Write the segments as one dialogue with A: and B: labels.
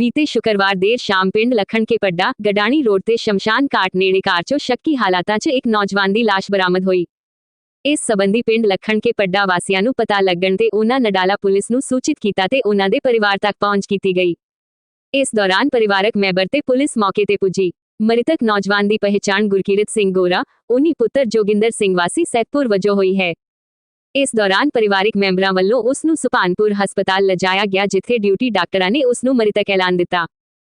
A: ਬੀਤੇ ਸ਼ੁੱਕਰਵਾਰ ਦੇਰ ਸ਼ਾਮ ਪਿੰਡ ਲਖਣ ਕੇ ਪੱਡਾ, ਗਡਾਣੀ ਰੋਡ ਤੇ ਸ਼ਮਸ਼ਾਨ ਘਾਟ ਨੇੜੇ ਕਾਰ 'ਚੋਂ ਸ਼ੱਕੀ ਹਾਲਾਤਾਂ 'ਚ ਇੱਕ ਨੌਜਵਾਨ ਦੀ ਲਾਸ਼ ਬਰਾਮਦ ਹੋਈ। ਇਸ ਸਬੰਧੀ ਪਿੰਡ ਲਖਣ ਕੇ ਪੱਡਾ ਵਾਸੀਆਂ ਨੂੰ ਪਤਾ ਲੱਗਣ ਤੇ ਉਹਨਾਂ ਨਡਾਲਾ ਪੁਲਿਸ ਨੂੰ ਸੂਚਿਤ ਕੀਤਾ ਤੇ ਉਹਨਾਂ ਦੇ ਪਰਿਵਾਰ ਤੱਕ ਪਹੁੰਚ ਕੀਤੀ ਗਈ। ਇਸ ਦੌਰਾਨ ਪਰਿਵਾਰਕ ਮੈਂਬਰ ਤੇ ਪੁਲਿਸ ਮੌਕੇ ਤੇ ਪੁੱਜੀ। ਮ੍ਰਿਤਕ ਨੌਜਵਾਨ ਦੀ ਪਹਿਚਾਣ ਗੁਰਕੀਰਤ ਸਿੰਘ ਗੋਰਾ, ਉਨੀ ਪੁੱਤਰ ਜੋਗਿੰਦਰ ਸਿੰਘ ਵਾਸੀ ਸੈਦਪੁਰ ਵਜੋਂ ਹੋਈ ਹੈ। ਇਸ ਦੌਰਾਨ ਪਰਿਵਾਰਕ ਮੈਂਬਰਾਂ ਵੱਲੋਂ ਉਸ ਨੂੰ ਸੁਪਾਨਪੁਰ ਹਸਪਤਾਲ ਲਿਜਾਇਆ ਗਿਆ, ਜਿੱਥੇ ਡਿਊਟੀ ਡਾਕਟਰਾਂ ਨੇ ਉਸ ਨੂੰ ਮ੍ਰਿਤਕ ਐਲਾਨ ਦਿੱਤਾ।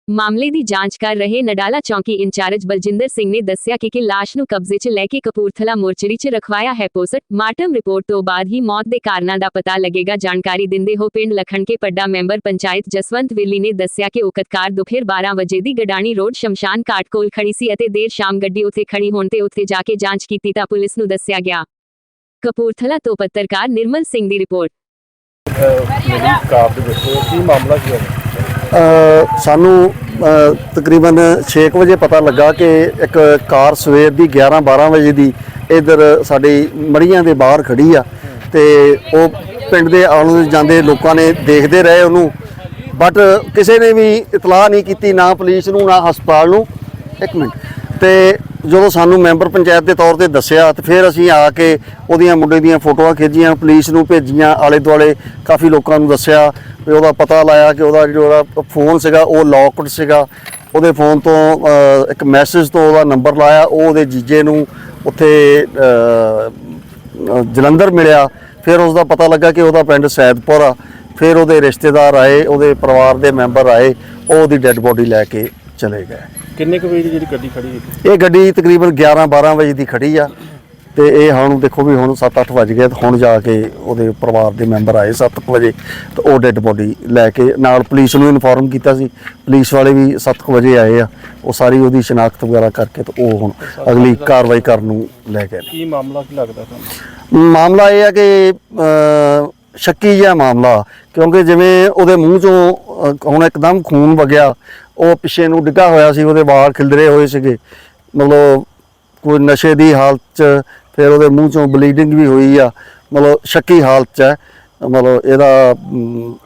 A: ਮਾਮਲੇ ਦੀ ਜਾਂਚ ਕਰ ਰਹੇ ਨਡਾਲਾ ਚੌਂਕੀ ਇੰਚਾਰਜ ਬਲਜਿੰਦਰ ਸਿੰਘ ਨੇ ਦੱਸਿਆ ਕਿ ਕਿ ਲਾਸ਼ ਨੂੰ ਕਬਜ਼ੇ 'ਚ ਲੈ ਕੇ ਕਪੂਰਥਲਾ ਮੋਰਚਰੀ 'ਚ ਰਖਵਾਇਆ ਹੈ ਪੋਸਟ ਮਾਰਟਮ ਰਿਪੋਰਟ ਤੋਂ ਬਾਅਦ ਹੀ ਮੌਤ ਦੇ ਕਾਰਨਾਂ ਦਾ ਪਤਾ ਲੱਗੇਗਾ, ਜਾਣਕਾਰੀ ਦਿੰਦੇ ਹੋ ਪਿੰਡ ਲਖਣਕੇ ਪੱਡਾ ਮੈਂਬਰ ਪੰਚਾਇਤ ਜਸਵੰਤ ਵਿਰਲੀ ਨੇ ਦੱਸਿਆ ਕਿ ਉਕਤਕਾਰ ਦੁਪਹਿਰ 12 ਵਜੇ ਦੀ ਗਡਾਣੀ ਰੋਡ ਸ਼ਮਸ਼ਾਨ ਘਾਟ ਕੋਲ ਖੜੀ ਸੀ ਅਤੇ ਦੇਰ ਸ਼ਾਮ ਗੱਡੀ ਉੱਥੇ ਖੜੀ ਹੋਣ ਤੇ ਉੱਥੇ ਜਾ ਕੇ ਜਾਂਚ ਕੀਤੀ ਤਾਂ ਪੁਲਿਸ ਨੂੰ ਦੱਸਿਆ ਗਿਆ। ਕਪੂਰਥਲਾ ਤੋਂ ਪੱਤਰਕਾਰ ਨਿਰਮਲ ਸਿੰਘ ਦੀ ਰਿਪੋਰਟ।
B: ਮੇਰੀ ਕਾਰ ਦੇ ਵਿੱਚ ਕੀ ਮਾਮਲਾ ਕੀ ਹੈ
C: ਅ, ਸਾਨੂੰ ਤਕਰੀਬਨ 6 ਵਜੇ ਪਤਾ ਲੱਗਾ ਕਿ ਇੱਕ ਕਾਰ ਸਵੇਰ ਦੀ 11 12 ਵਜੇ ਦੀ ਇਧਰ ਸਾਡੀ ਮੜੀਆਂ ਦੇ ਬਾਹਰ ਖੜੀ ਆ ਤੇ ਉਹ ਪਿੰਡ ਦੇ ਆਲੇ ਜਾਂਦੇ ਲੋਕਾਂ ਨੇ ਦੇਖਦੇ ਰਹੇ ਉਹਨੂੰ। ਬਟ ਕਿਸੇ ਨੇ ਵੀ ਇਤਲਾਹ ਨਹੀਂ ਕੀਤੀ ਨਾ ਪੁਲਿਸ ਨੂੰ ਨਾ ਹਸਪਤਾਲ ਨੂੰ। ਇੱਕ ਮਿੰਟ। ਤੇ ਜਦੋਂ ਸਾਨੂੰ ਮੈਂਬਰ ਪੰਚਾਇਤ ਦੇ ਤੌਰ ਤੇ ਦੱਸਿਆ ਤੇ ਫਿਰ ਅਸੀਂ ਆ ਕੇ ਉਹਦੀਆਂ ਮੁੰਡੇ ਦੀਆਂ ਫੋਟੋਆਂ ਖਿੱਚੀਆਂ, ਪੁਲਿਸ ਨੂੰ ਭੇਜੀਆਂ ਆਲੇ ਦੁਆਲੇ ਕਾਫੀ ਲੋਕਾਂ ਨੂੰ ਦੱਸਿਆ ਵੀ ਉਹਦਾ ਪਤਾ ਲਾਇਆ ਕਿ ਉਹਦਾ ਜਿਹੜਾ ਫੋਨ ਸੀਗਾ, ਉਹ ਲੌਕਡ ਸੀਗਾ। ਉਹਦੇ ਫੋਨ ਤੋਂ ਇੱਕ ਮੈਸੇਜ ਤੋਂ ਉਹਦਾ ਨੰਬਰ ਲਾਇਆ, ਉਹ ਉਹਦੇ ਜੀਜੇ ਨੂੰ ਉੱਥੇ ਜਲੰਧਰ ਮਿਲਿਆ। ਫਿਰ ਉਸ ਦਾ ਪਤਾ ਲੱਗਾ ਕਿ ਉਹਦਾ ਪਿੰਡ ਸੈਦਪੁਰ ਆ। ਫਿਰ ਉਹਦੇ ਰਿਸ਼ਤੇਦਾਰ ਆਏ, ਉਹਦੇ ਪਰਿਵਾਰ ਦੇ ਮੈਂਬਰ ਆਏ, ਉਹ ਉਹਦੀ ਡੈੱਡ ਬੋਡੀ ਲੈ ਕੇ ਚਲੇ ਗਏ।
B: ਕਿੰਨੇ ਕੁ ਵਜੇ ਦੀ ਜਿਹੜੀ ਗੱਡੀ ਖੜੀ ਹੈ
C: ਇਹ ਗੱਡੀ ਤਕਰੀਬਨ 11 12 ਵਜੇ ਦੀ ਖੜੀ ਆ ਤੇ ਇਹ ਹੁਣ ਦੇਖੋ ਵੀ ਹੁਣ 7-8 ਵਜ ਗਏ ਤੇ ਹੁਣ ਜਾ ਕੇ ਉਹਦੇ ਪਰਿਵਾਰ ਦੇ ਮੈਂਬਰ ਆਏ 7 ਵਜੇ ਤੇ ਉਹ ਡੈੱਡ ਬੋਡੀ ਲੈ ਕੇ ਨਾਲ ਪੁਲਿਸ ਨੂੰ ਇਨਫੋਰਮ ਕੀਤਾ ਸੀ। ਪੁਲਿਸ ਵਾਲੇ ਵੀ 7 ਵਜੇ ਆਏ ਆ। ਉਹ ਸਾਰੀ ਉਹਦੀ ਸ਼ਨਾਖਤ ਵਗੈਰਾ ਕਰਕੇ ਤੇ ਉਹ ਹੁਣ ਅਗਲੀ ਕਾਰਵਾਈ ਕਰਨ ਨੂੰ ਲੈ ਗਏ
B: ਕੀ ਮਾਮਲਾ ਕੀ ਲੱਗਦਾ ਤੁਹਾਨੂੰ?
C: ਮਾਮਲਾ ਇਹ ਹੈ ਕਿ ਸ਼ੱਕੀ ਜਿਹਾ ਮਾਮਲਾ ਕਿਉਂਕਿ ਜਿਵੇਂ ਉਹਦੇ ਮੂੰਹ ਚੋਂ ਹੁਣ ਇੱਕਦਮ ਖੂਨ ਵਗਿਆ ਉਹ ਪਿੱਛੇ ਨੂੰ ਡਿੱਗਾ ਹੋਇਆ ਸੀ ਉਹਦੇ ਵਾਲ ਖਿਲਰੇ ਹੋਏ ਸੀਗੇ। ਮਤਲਬ ਕੋਈ ਨਸ਼ੇ ਦੀ ਹਾਲਤ 'ਚ ਫਿਰ ਉਹਦੇ ਮੂੰਹ ਚੋਂ ਬਲੀਡਿੰਗ ਵੀ ਹੋਈ ਆ। ਮਤਲਬ ਸ਼ੱਕੀ ਹਾਲਤ 'ਚ ਹੈ। ਮਤਲਬ ਇਹਦਾ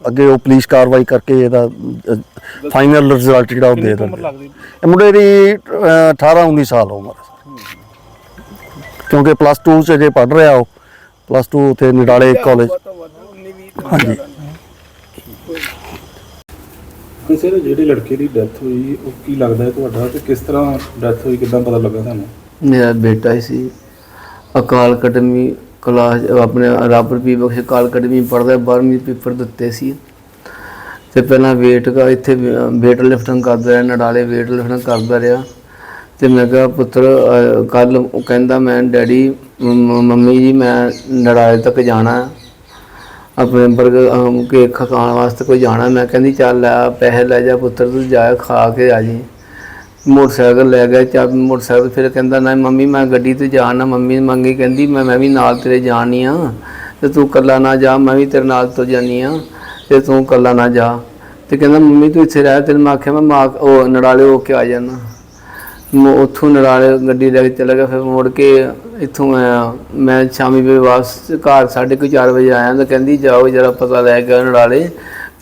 C: ਅੱਗੇ ਉਹ ਪੁਲਿਸ ਕਾਰਵਾਈ ਕਰਕੇ ਇਹਦਾ ਫਾਈਨਲ ਰਿਜ਼ਲਟ ਜਿਹੜਾ ਉਹ ਦੇ
B: ਉਮਰ ਲੱਗਦੀ?
C: ਇਹ ਮੁੰਡੇ ਦੀ ਅ, 18 19 ਸਾਲ ਉਮਰ ਹੈ। ਕਿਉਂਕਿ ਪਲੱਸ 2 ਚ ਜੇ ਪੜ ਰਿਹਾ ਉਹ ਪਲੱਸ 2 ਉੱਥੇ ਨਿਡਾਲੇ ਕਾਲਜ ਹਾਂਜੀ।
B: ਕਿਸੇ ਜਿਹੜੀ ਲੜਕੇ ਦੀ ਡੈਥ ਹੋਈ, ਉਹ ਕੀ ਲੱਗਦਾ ਹੈ ਤੁਹਾਡਾ ਤੇ ਕਿਸ ਤਰ੍ਹਾਂ ਡੈਥ ਹੋਈ, ਕਿਦਾਂ ਪਤਾ ਲੱਗਾ ਤੁਹਾਨੂੰ?
D: ਮੇਰਾ ਬੇਟਾ ਹੀ ਸੀ। ਅਕਾਲ ਅਕੈਡਮੀ ਕਲਾਸ, ਆਪਣੇ ਰੱਬ ਵੀ ਬਖਸ਼, ਅਕਾਲ ਅਕੈਡਮੀ ਪੜ੍ਹਦਾ 12ਵੀਂ ਪੇਪਰ ਦਿੱਤੇ ਸੀ। ਤੇ ਪਹਿਲਾਂ weight ਦਾ ਇੱਥੇ weight ਲਿਫਟਿੰਗ ਕਰਦਾ ਰਿਹਾ, ਨਡਾਲੇ weight ਲਿਫਟਿੰਗ ਕਰਦਾ ਰਿਹਾ। ਤੇ ਮੈਂ ਕਿਹਾ, ਪੁੱਤਰ ਕੱਲ ਕਹਿੰਦਾ, ਮੈਂ ਡੈਡੀ ਮੰਮੀ ਜੀ, ਮੈਂ ਨੜਾਲੇ ਤੱਕ ਜਾਣਾ ਹੈ। ਆਪਣੇ ਬਰਗਰ ਕੇਕ ਖਾਣ ਵਾਸਤੇ ਕੋਈ ਜਾਣਾ? ਮੈਂ ਕਹਿੰਦੀ, ਚੱਲ ਲੈ, ਪੈਸੇ ਲੈ ਜਾ ਪੁੱਤਰ, ਤੂੰ ਜਾ ਖਾ ਕੇ ਆ ਜੀ। ਮੋਟਰਸਾਈਕਲ ਲੈ ਗਿਆ, ਚੱਲ ਮੋਟਰਸਾਈਕਲ, ਫਿਰ ਕਹਿੰਦਾ, ਨਾ ਮੰਮੀ, ਮੈਂ ਗੱਡੀ ਤੇ ਜਾਣਾ ਮੰਮੀ ਮੰਗੀ ਕਹਿੰਦੀ, ਮੈਂ ਮੈਂ ਵੀ ਨਾਲ ਤੇਰੇ ਜਾਣੀ ਆ, ਤੇ ਤੂੰ ਕੱਲਾ ਨਾ ਜਾ, ਮੈਂ ਵੀ ਤੇਰੇ ਨਾਲ ਤੋਂ ਜਾਨੀ ਆ, ਤੇ ਤੂੰ ਕੱਲਾ ਨਾ ਜਾ। ਤੇ ਕਹਿੰਦਾ, ਮੰਮੀ, ਤੂੰ ਇੱਥੇ ਰਹਿ। ਤੈਨੂੰ ਮੈਂ ਆਖਿਆ, ਮੈਂ ਮਾਂ, ਉਹ ਨੜਾਲੇ ਹੋ ਕੇ ਆ ਜਾਣਾ ਮੈਂ ਉੱਥੋਂ ਨੜਾਲੇ ਗੱਡੀ ਲੈ ਕੇ ਚਲਾ ਗਿਆ ਫਿਰ ਮੁੜ ਕੇ ਇੱਥੋਂ ਆਇਆ। ਮੈਂ ਸ਼ਾਮੀ ਵੀ ਵਾਪਸ ਘਰ ਸਾਢੇ ਕੁ ਚਾਰ ਵਜੇ ਆਇਆ ਤਾਂ ਕਹਿੰਦੀ, ਜਾਓ, ਜਰਾ ਪਤਾ ਲੈ ਕੇ ਆਓ ਨੜਾਲੇ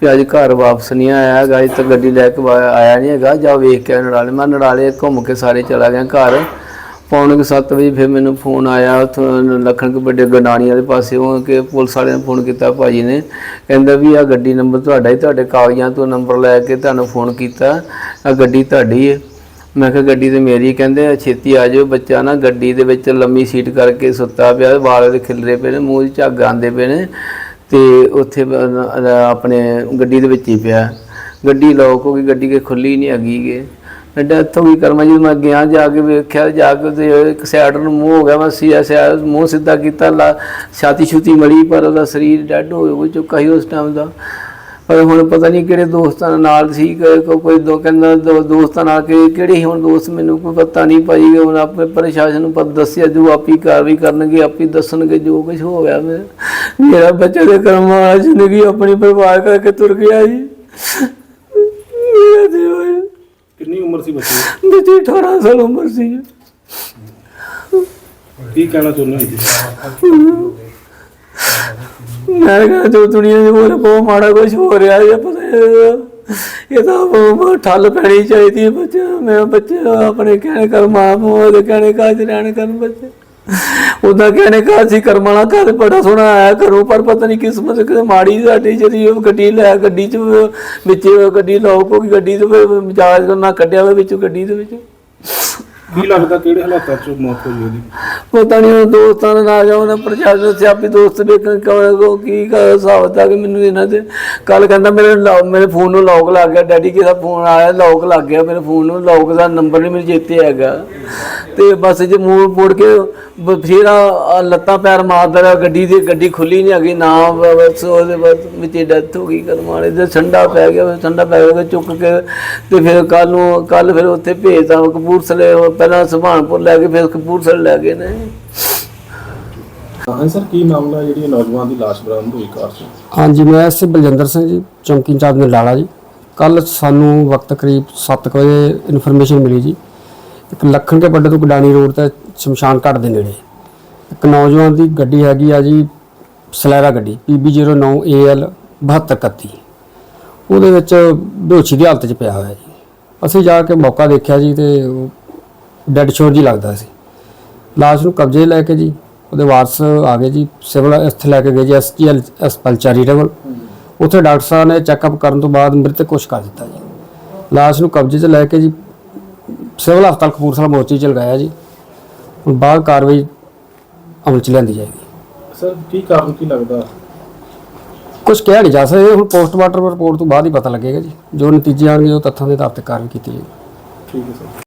D: ਵੀ ਅੱਜ ਘਰ ਵਾਪਸ ਨਹੀਂ ਆਇਆ ਹੈਗਾ ਅੱਜ ਤੱਕ ਗੱਡੀ ਲੈ ਕੇ ਵਾ- ਆਇਆ ਨਹੀਂ ਹੈਗਾ। ਜਾ ਵੇਖ ਕੇ ਆਓ ਨੜਾਲੇ ਮੈਂ ਨੜਾਲੇ ਘੁੰਮ ਕੇ ਸਾਰੇ ਚਲਾ ਗਿਆ ਘਰ। ਪੌਣੇ ਕੁ ਸੱਤ ਵਜੇ ਫਿਰ ਮੈਨੂੰ ਫੋਨ ਆਇਆ ਉੱਥੋਂ ਲੱਖਣ ਕੇ ਵੱਡੇ ਗੰਡਾਣੀ ਵਾਲੇ ਪਾਸੇ। ਉਹ ਕਿ ਪੁਲਿਸ ਵਾਲਿਆਂ ਨੇ ਫੋਨ ਕੀਤਾ ਭਾਜੀ ਨੇ। ਕਹਿੰਦਾ ਵੀ ਆ ਗੱਡੀ ਨੰਬਰ ਤੁਹਾਡਾ ਹੀ, ਤੁਹਾਡੇ ਕਾਗਜ਼ਾਂ ਤੋਂ ਨੰਬਰ ਲੈ ਕੇ ਤੁਹਾਨੂੰ ਫੋਨ ਕੀਤਾ। ਆ ਗੱਡੀ ਤੁਹਾਡੀ ਹੈ ਮੈਂ ਕਿਹਾ ਗੱਡੀ ਤੇ ਮੇਰੀ ਕਹਿੰਦੇ ਛੇਤੀ ਆ ਜਾਓ ਬੱਚਾ ਨਾ, ਗੱਡੀ ਦੇ ਵਿੱਚ ਲੰਮੀ ਸੀਟ ਕਰਕੇ ਸੁੱਤਾ ਪਿਆ, ਵਾਲ ਦੇ ਖਿਲਰੇ ਪਏ ਨੇ, ਮੂੰਹ 'ਚ ਝੱਗ ਆਉਂਦੇ ਪਏ ਨੇ ਤੇ ਉੱਥੇ ਆਪਣੇ ਗੱਡੀ ਦੇ ਵਿੱਚ ਹੀ ਪਿਆ। ਗੱਡੀ ਲੋਕ ਹੋ ਗਈ, ਗੱਡੀ ਕੇ ਖੁੱਲੀ ਨਹੀਂ ਹੈਗੀ ਗੇ। ਮੈਂ ਡੈਥ ਹੋ ਗਈ ਕਰਮਾ ਜੀ ਮੈਂ ਗਿਆ ਜਾ ਕੇ ਵੇਖਿਆ, ਜਾ ਕੇ ਤੇ ਇੱਕ ਸਾਈਡ ਨੂੰ ਮੂੰਹ ਹੋ ਗਿਆ, ਮੈਂ ਸਿਆ ਸਿਆ ਮੂੰਹ ਸਿੱਧਾ ਕੀਤਾ, ਲਾ ਛਾਤੀ ਛੁਤੀ ਮੜੀ, ਪਰ ਉਹਦਾ ਸਰੀਰ ਡੈਡ ਹੋ ਚੁੱਕਾ ਸੀ ਉਸ ਟਾਈਮ ਦਾ। ਪਰ ਹੁਣ ਪਤਾ ਨਹੀਂ ਕਿਹੜੇ ਦੋਸਤਾਂ ਨਾਲ ਸੀ ਕੋਈ ਦੋ ਕਹਿੰਦਾ ਦੋ ਦੋਸਤਾਂ ਨਾਲ ਕਿ ਕਿਹੜੇ ਹੁਣ ਦੋਸਤ ਮੈਨੂੰ ਕੋਈ ਪਤਾ ਨਹੀਂ ਭਾਈ ਹੁਣ ਆਪਣੇ ਪ੍ਰਸ਼ਾਸਨ ਨੂੰ ਪਤਾ ਦੱਸਿਆ ਜੋ ਆਪੀ ਕਾਰਵਾਈ ਕਰਨਗੇ ਆਪੀ ਦੱਸਣਗੇ ਜੋ ਕੁਝ ਹੋ ਗਿਆ ਮੇਰਾ ਬੱਚੇ ਦੇ ਕਰਮਾਂ ਜ਼ਿੰਦਗੀ ਆਪਣੀ ਬਰਬਾਦ ਕਰਕੇ ਤੁਰ ਗਿਆ ਜੀ। ਮੇਰਾ ਦੇਵਾ
B: ਕਿੰਨੀ ਉਮਰ ਸੀ ਬੱਚੇ
D: ਬੱਚੇ 18 ਸਾਲ ਉਮਰ ਸੀ?
B: ਕੀ ਕਹਿਣਾ ਚਾਹੁੰਦੇ ਹੋ
D: ਮੈਂ ਕਿਹਾ ਜੋ ਦੁਨੀਆ ਦੇ ਹੋਰ ਬਹੁਤ ਮਾੜਾ ਕੁਝ ਹੋ ਰਿਹਾ ਹੈ ਪਤਾ ਇਹ ਤਾਂ ਠੱਲ ਪੈਣੀ ਚਾਹੀਦੀ ਹੈ ਬੱਚੇ ਮੈਂ ਬੱਚੇ, ਆਪਣੇ ਕਹਿਣੇ ਕਰ ਮਾਂ ਪਿਓ ਦੇ ਕਹਿਣੇ ਕਾਜ ਰਹਿਣ ਕਰਨ ਬੱਚੇ। ਉਹਦਾ ਕਹਿਣੇ ਕਾਜ ਸੀ ਕਰਮਾਲਾ ਘਰ ਬੜਾ ਸੋਹਣਾ ਆਇਆ ਕਰੋ ਪਰ ਪਤਾ ਨਹੀਂ ਕਿਸਮਤ ਕਿਤੇ ਮਾੜੀ ਸਾਡੀ ਜਿਹੜੀ ਉਹ ਗੱਡੀ ਲੈ, ਗੱਡੀ ਚ ਵਿੱਚ ਗੱਡੀ ਲੋਕ ਹੋ ਗਈ, ਗੱਡੀ ਦੇ ਮਜਾਜ ਨਾ ਕੱਢਿਆ ਹੋਵੇ ਵਿੱਚੋਂ, ਗੱਡੀ ਦੇ ਵਿੱਚ।
B: ਕੀ ਲੱਗਦਾ ਕਿਹੜੇ ਹਾਲਾਤਾਂ 'ਚ ਮੌਤ ਹੋਈ ਉਹਦੀ?
D: ਪਤਾ ਨਹੀਂ ਉਹ ਦੋਸਤਾਂ ਦੇ ਨਾਲ ਜਾ ਉਹਨਾਂ ਪ੍ਰਸ਼ਾਸਨ ਸਿਆਪੀ ਦੋਸਤ ਵੇਖਣ ਕੋ ਕੀ ਕਰ ਕਿ ਮੈਨੂੰ ਇਹਨਾਂ ਦੇ ਕੱਲ ਕਹਿੰਦਾ ਮੇਰੇ ਲੌ- ਮੇਰੇ ਫੋਨ ਨੂੰ ਲੌਕ ਲੱਗ ਗਿਆ, ਡੈਡੀ ਕਿਹਦਾ ਫੋਨ ਆਇਆ ਲੌਕ ਲੱਗ ਗਿਆ ਮੇਰੇ ਫੋਨ ਨੂੰ ਲੌਕ ਦਾ ਨੰਬਰ ਨਹੀਂ ਮੇਰੇ ਚੇਤੇ ਹੈਗਾ। ਤੇ ਬਸ ਜੇ ਮੂੰਹ ਮੋੜ ਕੇ ਬਥੇਰਾ ਆਹ ਲੱਤਾਂ ਪੈਰ ਮਾਰਦਾ ਰਿਹਾ, ਗੱਡੀ ਦੀ ਗੱਡੀ ਖੁੱਲੀ ਨਹੀਂ ਹੈਗੀ, ਨਾ ਬ- ਬਸ ਉਹਦੇ ਬਸ ਵਿੱਚ ਡੈਥ ਹੋ ਗਈ ਕਰਮ ਵਾਲੇ ਠੰਡਾ ਪੈ ਗਿਆ, ਠੰਡਾ ਪੈ ਗਿਆ ਚੁੱਕ ਕੇ ਤੇ ਫਿਰ ਕੱਲ ਨੂੰ ਕੱਲ ਫਿਰ ਉੱਥੇ ਭੇਜਦਾ ਕਪੂਰਥਲੇ ਉਹ ਪਹਿਲਾਂ ਸੁਭਾਨਪੁਰ ਲੈ ਕੇ ਫਿਰ ਕਪੂਰਥਲੇ ਲੈ ਗਏ ਨੇ।
B: ਹਾਂ ਸਰ ਕੀ ਮਾਮਲਾ ਜਿਹੜੀ ਨੌਜਵਾਨ ਦੀ ਲਾਸ਼ ਬਰਾਮਦ ਹੋਈ ਕਾਰ 'ਚ?
E: ਹਾਂਜੀ ਮੈਂ ਐਸ ਬਲਜਿੰਦਰ ਸਿੰਘ ਜੀ ਚੌਂਕੀ ਇੰਚਾਰਜ ਨਲਾਲਾ ਜੀ। ਕੱਲ ਸਾਨੂੰ ਵਕਤ ਕਰੀਬ 7 ਵਜੇ ਇਨਫੋਰਮੇਸ਼ਨ ਮਿਲੀ ਜੀ। ਇੱਕ ਲੱਖਣ ਕੇ ਪੱਡੇ ਤੋਂ ਗਡਾਣੀ ਰੋਡ ਤੇ ਸ਼ਮਸ਼ਾਨ ਘਾਟ ਦੇ ਨੇੜੇ। ਇੱਕ ਨੌਜਵਾਨ ਦੀ ਗੱਡੀ ਹੈਗੀ ਆ ਜੀ ਸਲੈਰਾ ਗੱਡੀ PB09AL 7231 ਉਹਦੇ ਵਿੱਚ ਬੇਹੋਸ਼ੀ ਦੀ ਹਾਲਤ 'ਚ ਪਿਆ ਹੋਇਆ ਜੀ। ਅਸੀਂ ਜਾ ਕੇ ਮੌਕਾ ਦੇਖਿਆ ਜੀ ਤੇ ਡੈੱਡ ਸ਼ੋਰ ਜੀ ਲੱਗਦਾ ਸੀ। ਲਾਸ਼ ਨੂੰ ਕਬਜ਼ੇ ਲੈ ਕੇ ਜੀ ਉਹਦੇ ਵਾਰਸ ਆ ਗਏ ਜੀ ਸਿਵਲ ਇੱਥੇ ਲੈ ਕੇ ਗਏ ਜੀ ਐਸਜੀਐਲ ਹਸਪਤਾਲ ਚੈਰੀਟੇਬਲ। ਉੱਥੇ ਡਾਕਟਰ ਸਾਹਿਬ ਨੇ ਚੈੱਕਅਪ ਕਰਨ ਤੋਂ ਬਾਅਦ ਮ੍ਰਿਤਕ ਘੋਸ਼ਿਤ ਕਰ ਦਿੱਤਾ ਜੀ। ਲਾਸ਼ ਨੂੰ ਕਬਜ਼ੇ 'ਚ ਲੈ ਕੇ ਜੀ ਸਿਵਲ ਹਸਪਤਾਲ ਕਪੂਰਥਲਾ ਮੋਰਚੀ ਚ ਲਗਾਇਆ ਜੀ। ਹੁਣ ਬਾਅਦ ਕਾਰਵਾਈ ਅਮਲ ਚ ਲਿਆਂਦੀ ਜਾਏਗੀ।
B: ਸਰ ਕੀ ਕਾਰਨ ਕੀ ਲੱਗਦਾ?
E: ਕੁਝ ਕਿਹਾ ਨਹੀਂ ਜਾ ਸਕਦਾ ਇਹ ਹੁਣ ਪੋਸਟਮਾਰਟਮ ਰਿਪੋਰਟ ਤੋਂ ਬਾਅਦ ਹੀ ਪਤਾ ਲੱਗੇਗਾ ਜੀ। ਜੋ ਨਤੀਜੇ ਆਉਣਗੇ ਉਹ ਤੱਥਾਂ ਦੇ ਆਧਾਰ ਤੇ ਕਾਰਵਾਈ ਕੀਤੀ ਜਾਏਗੀ।
B: ਠੀਕ ਹੈ ਸਰ।